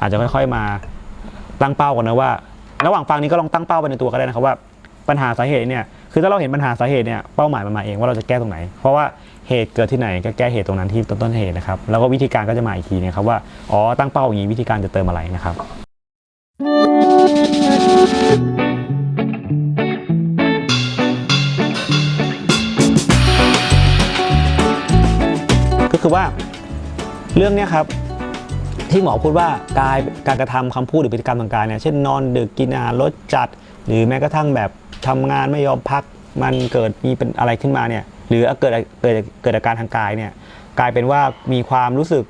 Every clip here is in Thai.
อาจจะค่อยๆมาตั้งเป้ากันนะว่า ระหว่างฟังนี้ก็ลองตั้งเป้าไปในตัวก็ได้นะครับว่าปัญหาสาเหตุเนี่ยคือถ้าเราเห็นปัญหาสาเหตุเนี่ยเป้าหมายมันมาเองว่าเราจะแก้ตรงไหน เพราะว่าเหตุเกิดที่ไหนก็แก้เหตุตรงนั้นที่ต้นต้นเหตุนะครับแล้วก็วิธีการก็จะมาอีกทีนะครับว่าอ๋อตั้งเป้าอย่างนี้วิธีการจะเติมอะไรนะครับก็คือว่าเรื่องเนี้ยครับ ที่หมอพูดว่ากายการกระทำคำพูดหรือพฤติกรรมทางกายเนี่ยเช่นนอนดึกกินอาหารลดจัด หรือแม้กระทั่งแบบทำงานไม่ยอมพักมันเกิดมีเป็นอะไรขึ้นมาเนี่ยหรือเกิดเกิดเกิดอาการทางกายเนี่ยกลายเป็นว่ามีความรู้สึก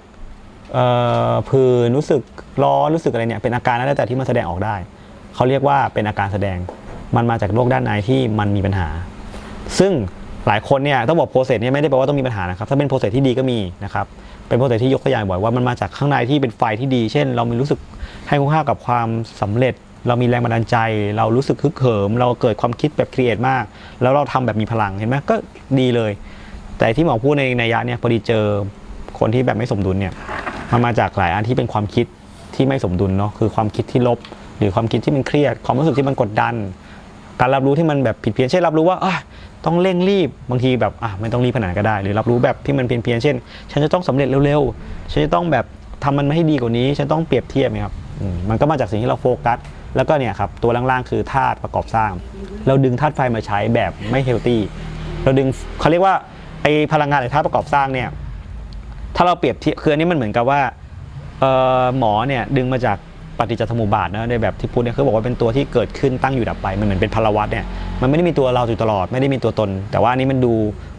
เอ่อผื่นรู้สึกร้อนรู้สึกอะไรเนี่ยเป็นอาการนั้นแล้แต่ที่มันแสดงออกได้ เขาเรียกว่าเป็นอาการแสดงมันมาจากโรคด้านในที่มันมีปัญหา ซึ่ง หลายคนเนี่ยต้องบอกโปรเซสเนี่ยไม่ได้แปลว่าต้องมีปัญหานะครับถ้าเป็นโปรเซสที่ดีก็มีนะครับเป็นโปรเซสที่ยกตัวอย่างบ่อยว่ามันมาจากข้างในที่เป็นไฟที่ดี เช่น เรามีรู้สึกให้คุณค่ากับความสำเร็จ เรามีแรงบันดาลใจ เรารู้สึกฮึกเหิม เราเกิดความคิดแบบครีเอทมาก แล้วเราทำแบบมีพลังเห็นไหมก็ดีเลย แต่ที่หมอพูดในในยะเนี่ยพอดีเจอคนที่แบบไม่สมดุลเนี่ยมันมาจากหลายอันที่เป็นความคิดที่ไม่สมดุลเนาะคือความคิดที่ลบ หรือความคิดที่มันเครียด ความรู้สึกที่มันกดดัน การรับรู้ที่มันแบบผิดเพี้ยนเช่นรับรู้ว่าต้องเร่งรีบบางทีแบบอะไม่ต้องรีบขนาดก็ได้ หรือรับรู้แบบที่มันเพี้ยนเพียนเช่น ฉันจะต้องสำเร็จเร็วๆ ฉันจะต้องแบบทำมันไม่ให้ดีกว่านี้ ฉันต้องเปรียบเทียบไงครับมันก็มาจากสิ่งที่เราโฟกัส แล้วก็เนี่ยครับตัวล่างๆคือธาตุประกอบสร้าง เราดึงธาตุไฟมาใช้แบบไม่เฮลตี้เราดึงเขาเรียกว่าไอพลังงานหรือธาตุประกอบสร้างเนี่ยถ้าเราเปรียบเทียบคืออันนี้มันเหมือนกับว่าหมอเนี่ยดึงมาจาก ฏิจจสมุปบาทนะในแบบที่พูดเนี่ยเขาบอกว่าเป็นตัวที่เกิดขึ้นตั้งอยู่ดับไปมันเหมือนเป็นพลวัตเนี่ยมันไม่ได้มีตัวเราอยู่ตลอดไม่ได้มีตัวตน แต่ว่าอันนี้มันดู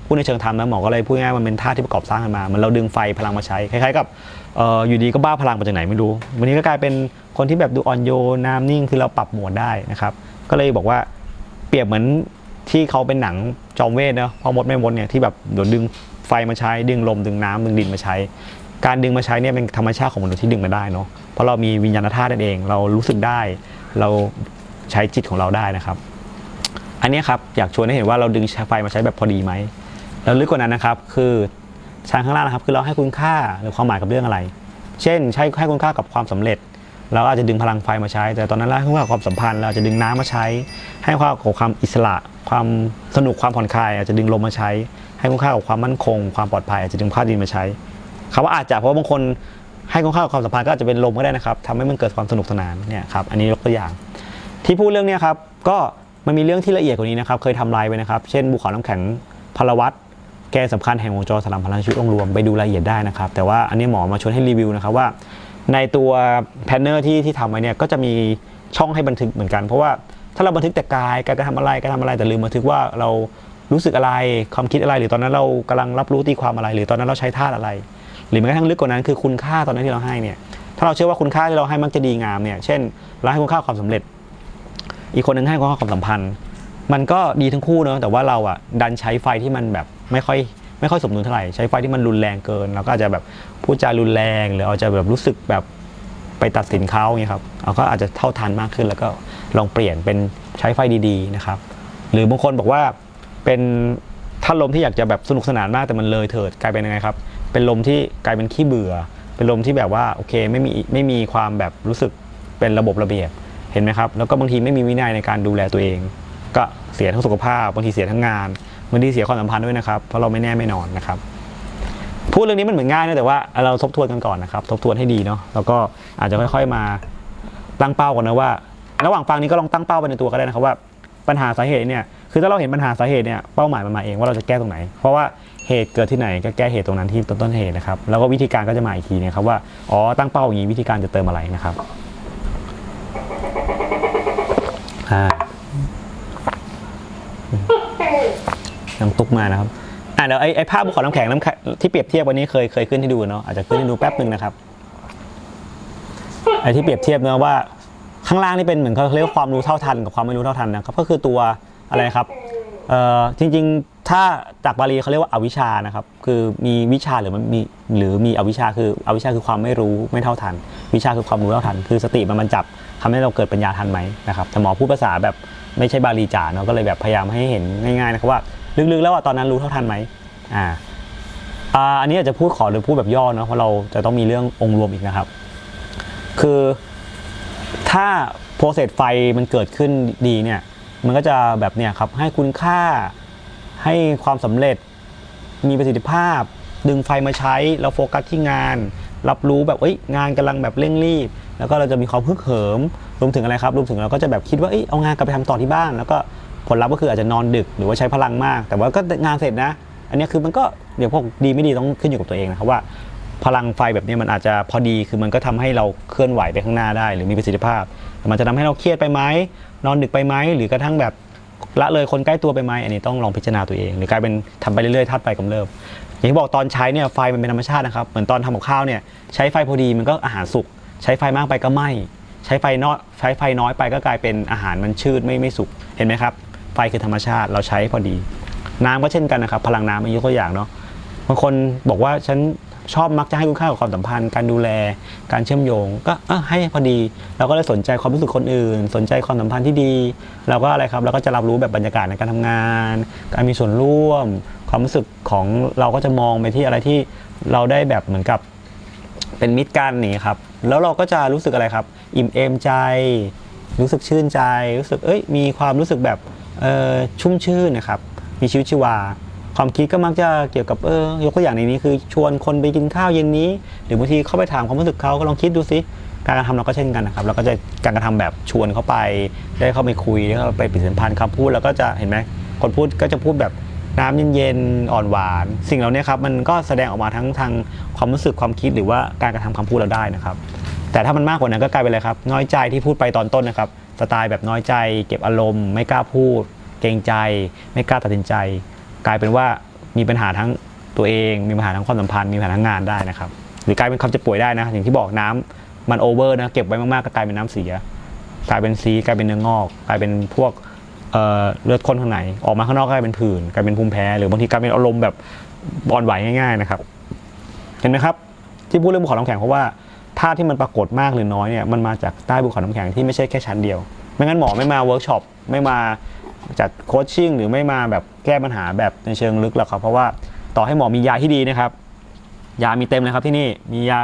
พูดในเชิงธรรมนะหมอก็เลยพูดง่ายมันเป็นธาตุที่ประกอบสร้างกันมามันเราดึงไฟพลังมาใช้คล้ายๆกับอออยู่ดีก็บ้าพลังมาจากไหนไม่รู้ วันนี้ก็กลายเป็นคนที่แบบดูอ่อนโยนน้ำนิ่งคือเราปรับโหมดได้นะครับก็เลยบอกว่าเปรียบเหมือนที่เขาเป็นหนังจอมเวทเนาะพ่อมดแม่มดเนี่ยที่แบบเดี๋ยวดึงไฟมาใช้ดึงลมดึงน้ำดึงดินมาใช้ การดึงมาใช้เนี่ยเป็นธรรมชาติของมนุษย์ที่ดึงมาได้เนาะเพราะเรามีวิญญาณธาตุนั่นเอง เรารู้สึกได้ เราใช้จิตของเราได้นะครับ อันนี้ครับอยากชวนให้เห็นว่าเราดึงไฟมาใช้แบบพอดีไหมแล้วลึกกว่านั้นนะครับ คือชั้นข้างล่างนะครับคือเราให้คุณค่าหรือความหมายกับเรื่องอะไร เช่น ใช้ให้คุณค่ากับความสำเร็จ เราอาจจะดึงพลังไฟมาใช้ แต่ตอนนั้นเราให้คุณค่าความสัมพันธ์ เราจะดึงน้ำมาใช้ ให้ค่ากับความอิสระ ความสนุกความผ่อนคลาย อาจจะดึงลมมาใช้ ให้คุณค่ากับความมั่นคง ความปลอดภัยอาจจะดึงค่าดินมาใช้ คำว่าอาจจะเพราะว่าบางคนให้คุณค่ากับความสัมพันธ์ก็อาจจะเป็นลมก็ได้นะครับทำให้มันเกิดความสนุกสนานเนี่ยครับอันนี้ยกตัวอย่าง ที่พูดเรื่องเนี้ยครับก็มันมีเรื่องที่ละเอียดกว่านี้นะครับเคยทำลายไว้นะครับ เช่นภูเขาน้ำแข็งพลวัตแกนสำคัญแห่งวงจรสลัมพลังชีวิตองค์รวมไปดูรายละเอียดได้นะครับ แต่ว่าอันนี้หมอมาชวนให้รีวิวนะครับว่า ในตัวแพนเนอร์ที่ที่ทำไว้เนี่ยก็จะมีช่องให้บันทึกเหมือนกัน เพราะว่าถ้าเราบันทึกแต่กายการกระทำอะไรการทำอะไรแต่ลืมบันทึกว่าเรารู้สึกอะไรความคิดอะไรหรือตอนนั้นเรากำลังรับรู้ตีความอะไร หรือตอนนั้นเราใช้ท่าอะไร รือแม้กระทั่งลึกกว่านั้นคือคุณค่าตอนนั้นที่เราให้เนี่ยถ้าเราเชื่อว่าคุณค่าที่เราให้มักจะดีงามเนี่ยเช่นเราให้คุณค่าความสำเร็จ อีกคนหนึงให้ควาความสัมพันธ์ มันก็ดีทั้งคู่เนอะแต่ว่าเราอะดันใช้ไฟที่มันแบบไม่ค่อยไม่ค่อยสมดุลเท่าไหร่ใช้ไฟที่มันรุนแรงเกินเราก็อาจจะแบบพูดจารุนแรง หรืออาจจะแบบรู้สึกแบบไปตัดสินเขาเงี้ยครับเราก็อาจจะเท่าทันมากขึ้น แล้วก็ลองเปลี่ยนเป็นใช้ไฟดีๆนะครับ หรือบางคนบอกว่าเป็นถ้าลมที่อยากจะแบบสนุกสนานมากแต่มันเลยเถิดกลายเป็นยังไงครับ เป็นลมที่กลายเป็นขี้เบื่อ เป็นลมที่แบบว่าโอเคไม่มีไม่มีความแบบรู้สึกเป็นระบบระเบียบเห็นไหมครับ แล้วก็บางทีไม่มีวินัยในการดูแลตัวเอง ก็เสียทั้งสุขภาพบางทีเสียทั้งงานบางทีเสียความสัมพันธ์ด้วยนะครับเพราะเราไม่แน่ไม่นอนนะครับพูดเรื่องนี้มันเหมือนง่ายนะแต่ว่าเราทบทวนกันก่อนนะครับ ทบทวนให้ดีเนาะแล้วก็อาจจะค่อยๆมาตั้งเป้ากันนะว่า ระหว่างฟังนี้ก็ลองตั้งเป้าไปในตัวก็ได้นะครับว่าปัญหาสาเหตุเนี่ยคือถ้าเราเห็นปัญหาสาเหตุเนี่ยเป้าหมายมันมาเองว่าเราจะแก้ตรงไหน เพราะว่า เหตุเกิดที่ไหนก็แก้เหตุตรงนั้นที่ต้นต้นเหตุนะครับแล้วก็วิธีการก็จะมาอีกทีนะครับว่าอ๋อตั้งเป้าอย่างนี้วิธีการจะเติมอะไรนะครับอ่าน้ำตุกมานะครับอ่าเดี๋ยวไอ้ไอ้ภาพภูเขาน้ำแข็งน้ำแข็งที่เปรียบเทียบวันนี้เคยเคยขึ้นให้ดูเนาะอาจจะขึ้นให้ดูแป๊บหนึ่งนะครับไอ้ที่เปรียบเทียบเนาะว่าข้างล่างนี่เป็นเหมือนเขาเรียกว่าความรู้เท่าทันกับความไม่รู้เท่าทันนะครับก็คือตัวอะไรครับเอ่อจริงๆ ถ้าจากบาลีเขาเรียกว่าอวิชชานะครับคือมีวิชาหรือมันมีหรือมีอวิชชาคืออวิชชาคือความไม่รู้ไม่เท่าทัน วิชาคือความรู้เท่าทัน คือสติมันมันจับทำให้เราเกิดปัญญาทันไหมนะครับแต่หมอพูดภาษาแบบไม่ใช่บาลีจ๋าเนาะก็เลยแบบพยายามให้เห็นง่ายๆนะครับว่าลึกๆแล้วว่าตอนนั้นรู้เท่าทันไหมอ่าอ่าอันนี้อาจจะพูดขอหรือพูดแบบย่อเนาะเพราะเราจะต้องมีเรื่ององค์รวมอีกนะครับ คือถ้าโปรเซสไฟมันเกิดขึ้นดีเนี่ยมันก็จะแบบเนี่ยครับให้คุณค่า ให้ความสำเร็จ มีประสิทธิภาพ ดึงไฟมาใช้ แล้วโฟกัสที่งาน รับรู้แบบเอ้ยงานกำลังแบบเร่งรีบ แล้วก็เราจะมีความฮึกเหิม รวมถึงอะไรครับ รวมถึงเราก็จะแบบคิดว่าเอ้ยเอางานกลับไปทำต่อที่บ้าน แล้วก็ผลลัพธ์ก็คืออาจจะนอนดึกหรือว่าใช้พลังมาก แต่ว่าก็งานเสร็จนะ อันนี้คือมันก็เดี๋ยวพวกดีไม่ดีต้องขึ้นอยู่กับตัวเองนะครับว่า พลังไฟแบบนี้มันอาจจะพอดีคือมันก็ทำให้เราเคลื่อนไหวไปข้างหน้าได้ หรือมีประสิทธิภาพแต่มันจะทำให้เราเครียดไปไหมนอนดึกไปไหมหรือกระทั่งแบบ ละเลยคนใกล้ตัวไปไหมอันนี้ต้องลองพิจารณาตัวเอง หรือกลายเป็นทำไปเรื่อยๆธาตุไฟกำเริบอย่างที่บอกตอนใช้เนี่ยไฟมันเป็นธรรมชาตินะครับเหมือนตอนทำกับข้าวเนี่ยใช้ไฟพอดีมันก็อาหารสุกใช้ไฟมากไปก็ไหม้ใช้ไฟน้อยใช้ไฟน้อยไปก็กลายเป็นอาหารมันชืดไม่ไม่สุกเห็นไหมครับ ไฟคือธรรมชาติเราใช้พอดี น้ำก็เช่นกันนะครับ พลังน้ำอันนี้ตัวอย่างเนาะบางคนบอกว่าฉัน ชอบมักจะให้คุณค่ากับความสัมพันธ์ การดูแล การเชื่อมโยง ก็เออให้พอดี เราก็เลยสนใจความรู้สึกคนอื่น สนใจความสัมพันธ์ที่ดี เราก็อะไรครับ เราก็จะรับรู้แบบบรรยากาศในการทำงาน การมีส่วนร่วม ความรู้สึกของเราก็จะมองไปที่อะไรที่เราได้แบบเหมือนกับเป็นมิตรกันนี่ครับ แล้วเราก็จะรู้สึกอะไรครับ อิ่มเอมใจ รู้สึกชื่นใจ รู้สึก เอ้ย มีความรู้สึกแบบเออชุ่มชื่นนะครับ มีชีวิตชีวา ความคิดก็มักจะเกี่ยวกับเออยกตัวอย่างในนี้คือชวนคนไปกินข้าวเย็นนี้ หรือบางทีเข้าไปถามความรู้สึกเขาก็ลองคิดดูสิการกระทำเราก็เช่นกันนะครับเราก็จะการกระทำแบบชวนเขาไป ได้เข้าไปคุยได้เข้าไปปฏิสัมพันธ์คำพูดแล้วก็จะเห็นไหมคนพูดก็จะพูดแบบน้ำเย็นๆอ่อนหวาน สิ่งเหล่านี้ครับมันก็แสดงออกมาทั้งทางความรู้สึกความคิดหรือว่าการกระทำคำพูดเราได้นะครับ แต่ถ้ามันมากกว่านั้นก็กลายเป็นอะไรครับ น้อยใจที่พูดไปตอนต้นนะครับสไตล์แบบน้อยใจ เก็บอารมณ์ ไม่กล้าพูด เกรงใจ ไม่กล้าตัดสินใจ กลายเป็นว่ามีปัญหาทั้งตัวเอง มีปัญหาทั้งความสัมพันธ์มีปัญหาทั้งงานได้นะครับ หรือกลายเป็นความเจ็บป่วยได้นะ อย่างที่บอกน้ำมันโอเวอร์นะเก็บไว้มากๆก็กลายเป็นน้ำเสีย กลายเป็นซีกลายเป็นเนื้องอก กลายเป็นพวกเเลือดข้นข้างในออกมาข้างนอกกลายเป็นผื่นกลายเป็นภูมิแพ้หรือบางทีกลายเป็นอารมณ์แบบบอนไหวง่ายๆนะครับ เห็นไหมครับที่พูดเรื่องภูเขาน้ำแข็งเพราะว่าธาตุที่มันปรากฏมากหรือน้อยเนี่ยมันมาจากใต้ภูเขาน้ำแข็งที่ไม่ใช่แค่ชั้นเดียว ไม่งั้นหมอไม่มาเวิร์กช็อปไม่มา จัดโคชชิ่งหรือไม่มาแบบแก้ปัญหาแบบในเชิงลึกหรอกครับ เพราะว่าต่อให้หมอมียาที่ดีนะครับ ยามีเต็มเลยครับที่นี่มียา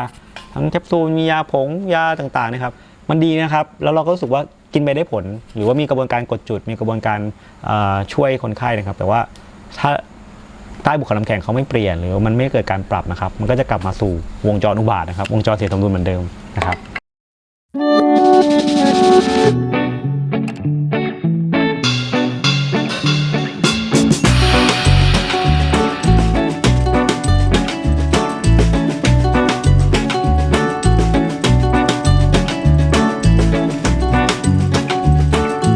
ทั้งแคปซูลมียาผงยาต่างๆนะครับ มันดีนะครับ แล้วเราก็รู้สึกว่ากินไปได้ผล หรือว่ามีกระบวนการกดจุด มีกระบวนการช่วยคนไข้นะครับ แต่ว่าถ้าใต้บุคลน้ำแข็งเขาไม่เปลี่ยน หรือมันไม่เกิดการปรับนะครับ มันก็จะกลับมาสู่วงจรอุบาทนะครับ วงจรเสียสมดุลเหมือนเดิมนะครับ